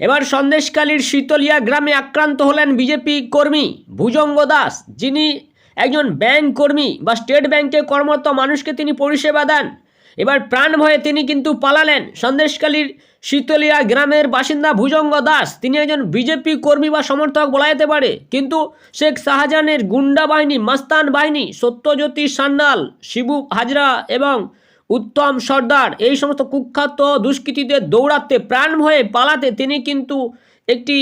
এবার সন্দেশকালীর শীতলিয়া গ্রামে আক্রান্ত হলেন বিজেপি কর্মী ভুজঙ্গ দাস। যিনি একজন ব্যাংক কর্মী বা স্টেট ব্যাংকে কর্মরত মানুষকে তিনি পরিষেবা দেন। এবার প্রাণ ভয়ে তিনি কিন্তু পালালেন সন্দেশকালীর শীতলিয়া গ্রামের বাসিন্দা ভুজঙ্গ দাস। তিনি একজন বিজেপি কর্মী বা সমর্থক বলা যেতে পারে, কিন্তু শেখ শাহজাহানের গুন্ডা বাহিনী, মাস্তান বাহিনী, সত্যজ্যোতি সান্যাল, শিবু হাজরা এবং উত্তম সর্দার, এই সমস্ত কুখ্যাত দুষ্কৃতীদের দৌড়াতে, প্রাণ ভয়ে পালাতে তিনি কিন্তু একটি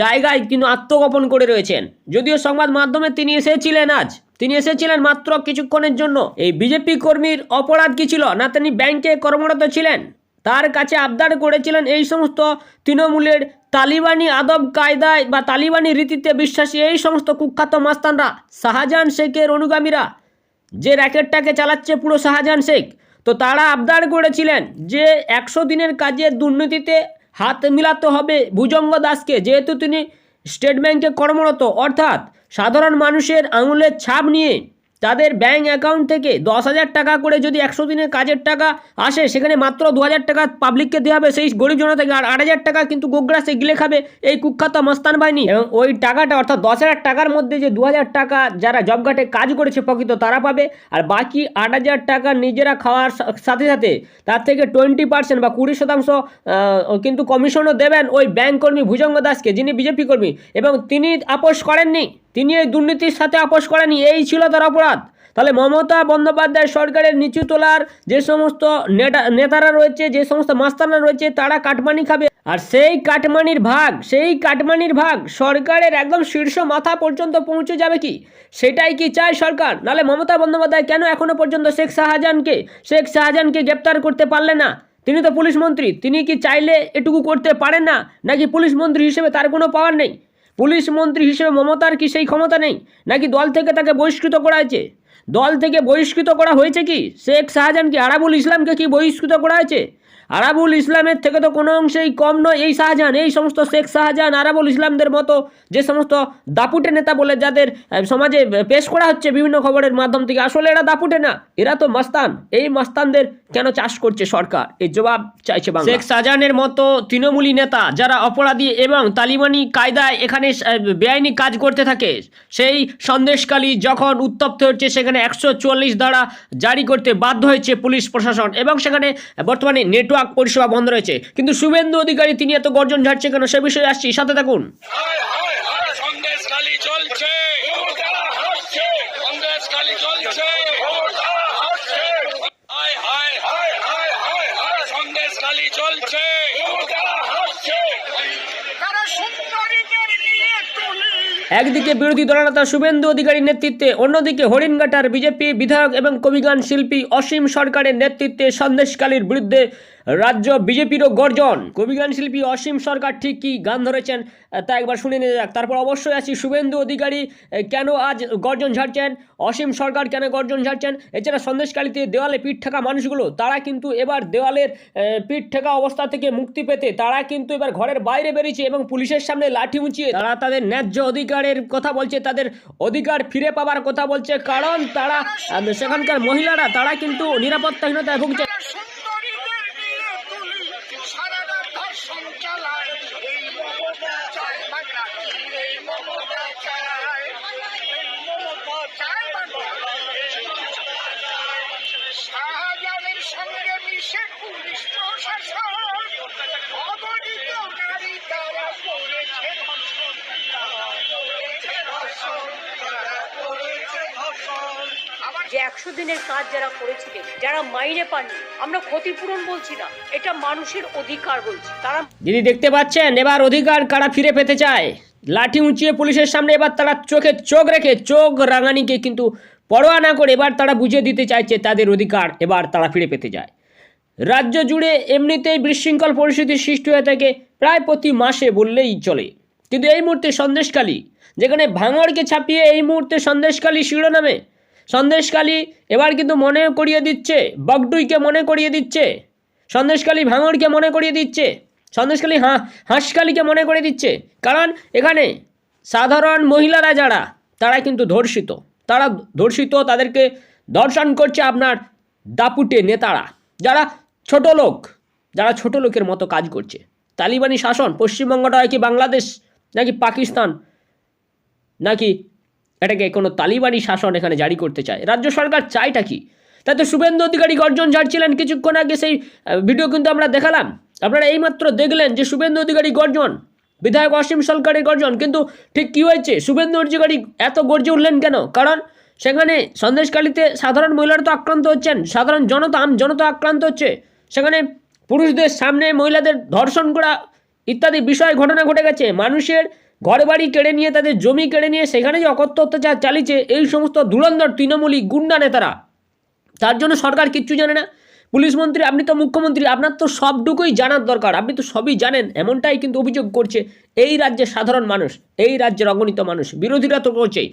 জায়গায় কিন্তু আত্মগোপন করে রয়েছেন। যদিও সংবাদ মাধ্যমে তিনি এসেছিলেন আজ। তিনি এসেছিলেন মাত্র কিছুক্ষণের জন্য। এই বিজেপি কর্মীর অপরাধ কি ছিল না তিনি ব্যাংকে কর্মরত ছিলেন? তার কাছে আবদার করেছিলেন এই সমস্ত তৃণমূলের তালিবানি আদব কায়দায় বা তালিবানি রীতিতে বিশ্বাসী এই সমস্ত কুখ্যাত মাস্তানরা, শাহজাহান শেখের অনুগামীরা। যে র্যাকেটটাকে চালাচ্ছে পুরো শাহজাহান শেখ। তো তারা আবদার করেছিলেন যে একশো দিনের কাজে দুর্নীতিতে হাত মিলাতে হবে ভুজঙ্গ দাসকে, যেহেতু তিনি স্টেট ব্যাংকে কর্মরত। অর্থাৎ সাধারণ মানুষের আঙুলের ছাপ নিয়ে তাদের ব্যাঙ্ক অ্যাকাউন্ট থেকে দশ হাজার টাকা করে যদি একশো দিনের কাজের টাকা আসে, সেখানে মাত্র দু হাজার টাকা পাবলিককে দেওয়া হবে। সেই গরিব থেকে আর আট হাজার টাকা কিন্তু গোগ্রাসে গিলে খাবে। এই কুখ্যাত মস্তান বাহিনী। এবং ওই টাকাটা অর্থাৎ দশ হাজার টাকার মধ্যে যে দু হাজার টাকা যারা জব কার্ডে কাজ করেছে প্রকৃত, তারা পাবে। আর বাকি আট হাজার টাকা নিজেরা খাওয়ার সা- সাথে সাথে তার থেকে টোয়েন্টি পার্সেন্ট বা কুড়ি শতাংশ কিন্তু কমিশনও দেবেন ওই ব্যাঙ্ক কর্মী ভুজঙ্গ দাসকে, যিনি বিজেপি কর্মী। এবং তিনি আপোষ করেননি। তিনি এই দুর্নীতির সাথে আপোষ করেননি, এই ছিল তার অপরাধ। তাহলে মমতা বন্দ্যোপাধ্যায় সরকারের নিচু তোলার যে সমস্ত নেতা নেতারা রয়েছে, যে সমস্ত মাস্তানা রয়েছে, তারা কাটমানি খাবে। আর সেই কাটমানির ভাগ, সেই কাটমানির ভাগ সরকারের একদম শীর্ষ মাথা পর্যন্ত পৌঁছে যাবে কি? সেটাই কি চায় সরকার? নাহলে মমতা বন্দ্যোপাধ্যায় কেন এখনও পর্যন্ত শেখ শাহজাহানকে শেখ শাহজাহানকে গ্রেপ্তার করতে পারলে না? তিনি তো পুলিশ মন্ত্রী, তিনি কি চাইলে এটুকু করতে পারেন না? নাকি পুলিশ মন্ত্রী হিসেবে তার কোনো পাওয়ার নেই? পুলিশ মন্ত্রী হিসেবে মমতার কি সেই ক্ষমতা নেই? নাকি দল থেকে তাকে বহিষ্কৃত করা হয়েছে? দল থেকে বহিষ্কৃত করা হয়েছে কি? শেখ শাহজাহানকে আরাবুল ইসলামকে কি বহিষ্কৃত করা হয়েছে? আরাবুল ইসলামের থেকে তো কোনো অংশেই কম নয় এই শাহজাহান। এই সমস্ত শেখ শাহজাহান, আরাবুল ইসলামদের মতো যে সমস্ত দাপুটে নেতা বলে যাদের সমাজে পেশ করা হচ্ছে বিভিন্ন খবরের মাধ্যম থেকে, আসলে এরা দাপুটে না, এরা তো মাস্তান। এই মাস্তানদের কেন চাষ করছে সরকার? এই জবাব চাইছে শেখ শাহজাহানের মতো তৃণমূলী নেতা যারা অপরাধী এবং তালিবানি কায়দায় এখানে বেআইনি কাজ করতে থাকে, সেই সন্দেশকালী যখন উত্তপ্ত হচ্ছে, সেখানে একশো চুয়াল্লিশ দ্বারা জারি করতে বাধ্য হয়েছে পুলিশ প্রশাসন এবং সেখানে বর্তমানে নেটওয়ার্ক পরিষেবা বন্ধ রয়েছে। কিন্তু শুভেন্দু অধিকারী, তিনি এত গর্জন ঝাড়ছে কেন? সে বিষয়ে আসছি। সাথে থাকুন। চলছে। একদিকে বিরোধী দলনেতা শুভেন্দু অধিকারীর নেতৃত্বে, অন্যদিকে হরিণঘাটার বিজেপি বিধায়ক এবং কবিগান শিল্পী অসীম সরকারের নেতৃত্বে সন্দেশকালীর বিরুদ্ধে রাজ্য বিজেপিরও গর্জন। কবিগান শিল্পী অসীম সরকার ঠিক কি গান ধরেছেন, তা একবার শুনে নিয়ে যাক। তারপর অবশ্যই আছি শুভেন্দু অধিকারী কেন আজ গর্জন ঝাড়ছেন? অসীম সরকার কেন গর্জন ঝাড়ছেন? এছাড়া সন্দেশকালীতে দেওয়ালে পিঠ ঠেকা মানুষগুলো, তারা কিন্তু এবার দেওয়ালের পিঠ ঠেকা অবস্থা থেকে মুক্তি পেতে, তারা কিন্তু এবার ঘরের বাইরে বেরিয়েছে এবং পুলিশের সামনে লাঠি উঁচিয়ে তারা তাদের ন্যায্য অধিকারের কথা বলছে, তাদের অধিকার ফিরে পাবার কথা বলছে, কারণ তারা সেখানকার মহিলারা, তারা কিন্তু নিরাপত্তাহীনতায় ভুগছে। যে একশো দিনের কাজ যারা করেছিলেন যারা মাইনে পাননি, আমরা ক্ষতিপূরণ বলছি না, এটা মানুষের অধিকার বলছি। তারা দিদি, দেখতে পাচ্ছেন? এবার অধিকার কারা ফিরে পেতে চায়? লাঠি উঁচিয়ে পুলিশের সামনে এবার তারা চোখে চোখ রেখে, চোখ রাঙানিকে কিন্তু পরোয়া না করে এবার তারা বুঝিয়ে দিতে চাইছে তাদের অধিকার এবার তারা ফিরে পেতে যায় রাজ্য জুড়ে এমনিতেই বিশৃঙ্খল পরিস্থিতি সৃষ্টি হয়ে থাকে প্রায় প্রতি মাসে বললেই চলে। কিন্তু এই মুহূর্তে সন্দেশকালী যেখানে ভাঙড়কে ছাপিয়ে এই মুহূর্তে সন্দেশকালী শিরোনামে সন্দেশকালী এবার কিন্তু মনে করিয়ে দিচ্ছে, বগডুইকে মনে করিয়ে দিচ্ছে সন্দেশকালী ভাঙড়কে মনে করিয়ে দিচ্ছে সন্দেশকালী হাঁ হাঁসকালীকে মনে করে দিচ্ছে, কারণ এখানে সাধারণ মহিলারা যারা, তারা কিন্তু ধর্ষিত, তারা ধর্ষিত, তাদেরকে দর্শন করছে আপনার দাপুটে নেতারা, যারা ছোট লোক, যারা ছোট লোকের মতো কাজ করছে, তালিবানি শাসন, পশ্চিমবঙ্গটা হয় কি বাংলাদেশ, নাকি পাকিস্তান, নাকি এটাকে কোনো তালিবানি শাসন এখানে জারি করতে চায়। রাজ্য সরকার চায়টা কি? তাতে শুভেন্দু অধিকারী গর্জন ঝাড়ছিলেন কিছুক্ষণ আগে সেই ভিডিও কিন্তু আমরা দেখালাম। আপনারা এইমাত্র দেখলেন যে শুভেন্দু অধিকারী গর্জন, বিধায়ক অসীম সরকারের গর্জন, কিন্তু ঠিক কী হয়েছে? শুভেন্দু অধিকারী এত গর্জে উঠলেন কেন? কারণ সেখানে সন্দেশকালীতে সাধারণ মহিলারা তো আক্রান্ত হচ্ছেন, সাধারণ জনতা, আম জনতা আক্রান্ত হচ্ছে। সেখানে পুরুষদের সামনে মহিলাদের ধর্ষণ করা ইত্যাদি বিষয় ঘটনা ঘটে গেছে। মানুষের ঘর বাড়ি কেড়ে নিয়ে, তাদের জমি কেড়ে নিয়ে সেখানে যে অকথ্য অত্যাচার চালিয়েছে এই সমস্ত ধুরন্ধর তৃণমূলী গুন্ডা নেতারা। তার জন্য সরকার কিচ্ছু জানে না। পুলিশ মন্ত্রী, আপনি তো মুখ্যমন্ত্রী, আপনার তো সবটুকুই জানার দরকার। আপনি তো সবই জানেন, এমনটাই কিন্তু অভিযোগ করছে এই রাজ্যের সাধারণ মানুষ, এই রাজ্যের অগণিত মানুষ। বিরোধীরা তো করছেই।